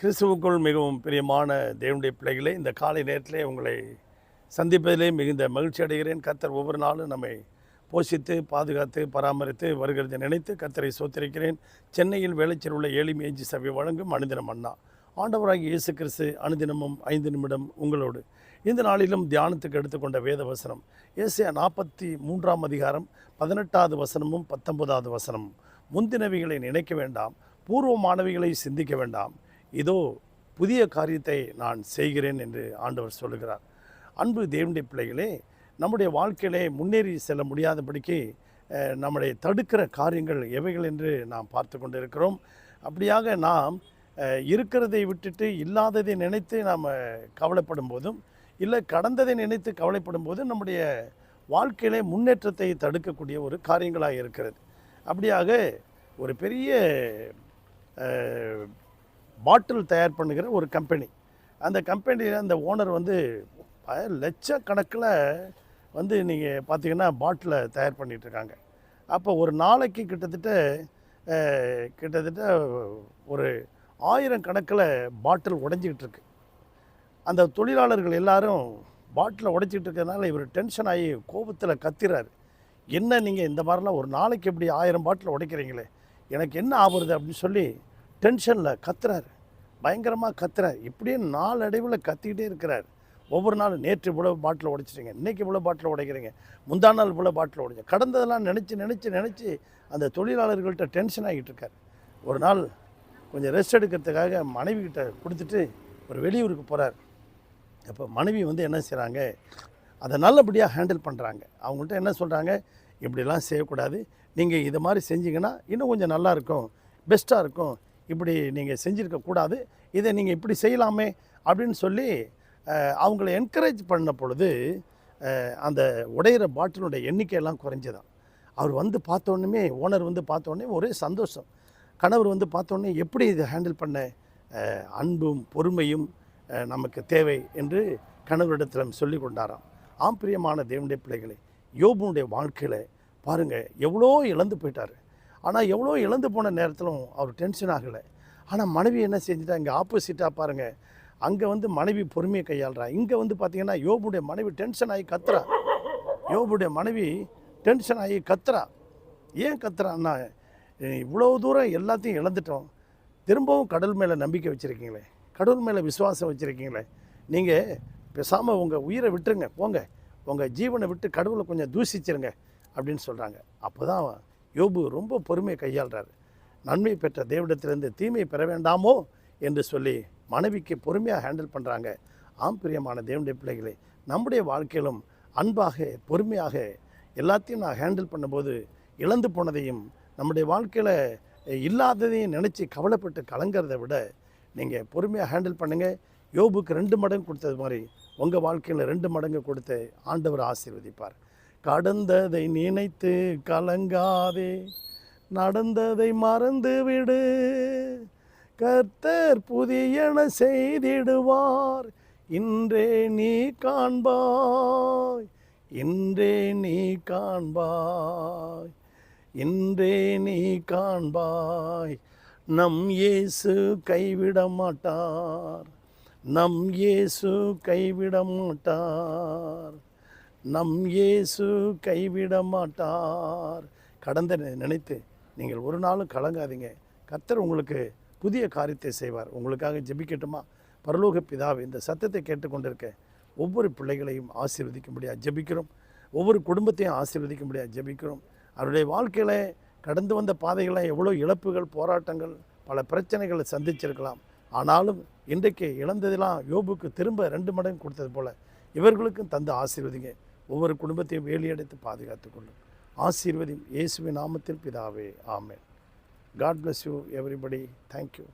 கிறிஸ்துவுக்குள் மிகவும் பிரியமான தேவனுடைய பிள்ளைகளே இந்த காலை நேரத்திலே உங்களை சந்திப்பதிலே மிகுந்த மகிழ்ச்சி அடைகிறேன். கர்த்தர் ஒவ்வொரு நாளும் நம்மை போஷித்து பாதுகாத்து பராமரித்து வருகிறதை நினைத்து கர்த்தரை சோத்திருக்கிறேன். சென்னையில் வேலைச்சல் உள்ள ஏழி சபை வழங்கும் அனுதினம் அண்ணா. ஆண்டவராகி இயேசு கிறிஸ்து அனுதினமும் ஐந்து நிமிடம் உங்களோடு. இந்த நாளிலும் தியானத்துக்கு எடுத்துக்கொண்ட வேத வசனம் ஏசியா நாற்பத்தி மூன்றாம் அதிகாரம் பதினெட்டாவது வசனமும் பத்தொன்பதாவது வசனமும். முந்தினவைகளை நினைக்க வேண்டாம் பூர்வமானவைகளை சிந்திக்க வேண்டாம். இதோ புதிய காரியத்தை நான் செய்கிறேன் என்று ஆண்டவர் சொல்லுகிறார். அன்பு தேவனுடைய பிள்ளைகளே நம்முடைய வாழ்க்கையிலே முன்னேறி செல்ல முடியாதபடிக்கு நம்மளை தடுக்கிற காரியங்கள் எவைகள் என்று நாம் பார்த்து கொண்டிருக்கிறோம். அப்படியாக நாம் இருக்கிறதை விட்டுட்டு இல்லாததை நினைத்து நாம் கவலைப்படும் போதும் இல்லை கடந்ததை நினைத்து கவலைப்படும் போதும் நம்முடைய வாழ்க்கையிலே முன்னேற்றத்தை தடுக்கக்கூடிய ஒரு காரியங்களாக இருக்கிறது. அப்படியாக ஒரு பெரிய பாட்டில் தயார் பண்ணுகிற ஒரு கம்பெனி. அந்த கம்பெனியில் அந்த ஓனர் வந்து லட்சக்கணக்கில் வந்து நீங்கள் பார்த்தீங்கன்னா பாட்டிலை தயார் பண்ணிகிட்ருக்காங்க இருக்காங்க. அப்போ ஒரு நாளைக்கு கிட்டத்தட்ட கிட்டத்தட்ட ஒரு ஆயிரம் கணக்கில் பாட்டில் உடைஞ்சிக்கிட்டு இருக்கு. அந்த தொழிலாளர்கள் எல்லாரும் பாட்டிலை உடைச்சிட்டு இருக்கிறதுனால இவர் டென்ஷன் ஆகி கோபத்தில் கத்திறாரு. என்ன நீங்கள் இந்த மாதிரிலாம் ஒரு நாளைக்கு எப்படி ஆயிரம் பாட்டில் உடைக்கிறீங்களே? எனக்கு என்ன ஆகுறது அப்படின்னு சொல்லி டென்ஷனில் கத்துறாரு. பயங்கரமாக கத்துறாரு. இப்படியே நாளடைவில் கத்திக்கிட்டே இருக்கிறார். ஒவ்வொரு நாளும் நேற்று இவ்வளோ பாட்டில் உடைச்சிட்டீங்க இன்றைக்கி இவ்வளோ பாட்டில் உடைக்கிறீங்க முந்தா நாள் இவ்வளோ பாட்டில் உடைச்ச கடந்ததெல்லாம் நினச்சி நினச்சி நினச்சி அந்த தொழிலாளர்கள்ட்ட டென்ஷன் ஆகிட்டு இருக்கார். ஒரு நாள் கொஞ்சம் ரெஸ்ட் எடுக்கிறதுக்காக மனைவி கிட்ட கொடுத்துட்டு ஒரு வெளியூருக்கு போகிறார் அப்போ மனைவி வந்து என்ன செய்கிறாங்க அதை நல்லபடியாக ஹேண்டில் பண்ணுறாங்க அவங்கள்ட்ட என்ன சொல்கிறாங்க இப்படிலாம் செய்யக்கூடாது. நீங்கள் இது மாதிரி செஞ்சிங்கன்னா இன்னும் கொஞ்சம் நல்லா இருக்கும் பெஸ்ட்டாக இருக்கும். இப்படி நீங்கள் செஞ்சுருக்கக்கூடாது இதை நீங்கள் இப்படி செய்யலாமே அப்படின்னு சொல்லி அவங்கள என்கரேஜ் பண்ண பொழுது அந்த உடையிற பாட்டிலுடைய எண்ணிக்கையெல்லாம் குறைஞ்சதான் அவர் வந்து பார்த்தோன்னே ஓனர் வந்து பார்த்தோன்னே ஒரே சந்தோஷம். கணவர் வந்து பார்த்தோன்னே எப்படி இதை ஹேண்டில் பண்ண? அன்பும் பொறுமையும் நமக்கு தேவை என்று கணவரிடத்தில் சொல்லி கொண்டாராம். ஆம் பிரியமான தேவனுடைய பிள்ளைகளை யோபுனுடைய வாழ்க்கையில் பாருங்கள் எவ்வளோ இழந்து போயிட்டார். ஆனால் எவ்வளோ இழந்து போன நேரத்திலும் அவர் டென்ஷன் ஆகலை. ஆனால் மனைவி என்ன செஞ்சுட்டா? இங்கே ஆப்போசிட்டாக பாருங்கள் அங்கே வந்து மனைவி பொறுமையை கையாளுறா. இங்கே வந்து பார்த்தீங்கன்னா யோபுடைய மனைவி டென்ஷன் ஆகி கத்துறா. யோபுடைய மனைவி டென்ஷன் ஆகி கத்துறா. ஏன் கத்துறான்னா இவ்வளோ தூரம் எல்லாத்தையும் இழந்துட்டோம். திரும்பவும் கடல் மேலே நம்பிக்கை வச்சுருக்கீங்களே. கடவுள் மேலே விசுவாசம் வச்சுருக்கீங்களே. நீங்கள் பேசாமல் உங்கள் உயிரை விட்டுருங்க. போங்க. உங்கள் ஜீவனை விட்டு கடவுளை கொஞ்சம் தூசிச்சிருங்க. அப்படின்னு சொல்கிறாங்க அப்போ தான் யோபு ரொம்ப பொறுமையை கையாள்றாரு. நன்மை பெற்ற தேவடத்திலிருந்து தீமை பெற வேண்டாமோ என்று சொல்லி மனைவிக்கு பொறுமையாக ஹேண்டில் பண்ணுறாங்க ஆம் பிரியமான தேவனுடைய பிள்ளைகளை நம்முடைய வாழ்க்கையிலும் அன்பாக பொறுமையாக எல்லாத்தையும் நான் ஹேண்டில் பண்ணும்போது இழந்து போனதையும் நம்முடைய வாழ்க்கையில் இல்லாததையும் நினச்சி கவலைப்பட்டு கலங்கிறத விட நீங்கள் பொறுமையாக ஹேண்டில் பண்ணுங்கள் யோபுக்கு ரெண்டு மடங்கு கொடுத்தது மாதிரி உங்கள் வாழ்க்கையில் ரெண்டு மடங்கு கொடுத்து ஆண்டவர் ஆசீர்வதிப்பார். கடந்ததை நினைத்து கலங்காதே. நடந்ததை மறந்து விடு கர்த்தர் புதியன செய்திடுவார். இன்றே நீ காண்பாய். இன்றே நீ காண்பாய். இன்றே நீ காண்பாய். நம் இயேசு கைவிட மாட்டார் நம் இயேசு கைவிட மாட்டார் நம் இயேசு கைவிட மாட்டார் கடந்த நினைத்து நீங்கள் ஒரு நாளும் கலங்காதீங்க. கர்த்தர் உங்களுக்கு புதிய காரியத்தை செய்வார். உங்களுக்காக ஜெபிக்கட்டுமா? பரலோக பிதாவை இந்த சத்தத்தை கேட்டுக்கொண்டிருக்க ஒவ்வொரு பிள்ளைகளையும் ஆசீர்வதிக்க முடியாது ஜெபிக்கிறோம். ஒவ்வொரு குடும்பத்தையும் ஆசீர்வதிக்கும்படியாக ஜெபிக்கிறோம். அவருடைய வாழ்க்கையில் கடந்து வந்த பாதைகளில் எவ்வளோ இழப்புகள் போராட்டங்கள் பல பிரச்சனைகளை சந்திச்சிருக்கலாம். ஆனாலும் இன்றைக்கு இழந்ததெல்லாம் யோபுக்கு திரும்ப ரெண்டு மடங்கு கொடுத்தது போல இவர்களுக்கும் தந்து ஆசீர்வதிங்க. ஒவ்வொரு குடும்பத்தையும் வேலியடைத்து பாதுகாத்து கொள்ளும். ஆசீர்வதி இயேசுவின் நாமத்தில் பிதாவே. ஆமேன். God bless you everybody thank you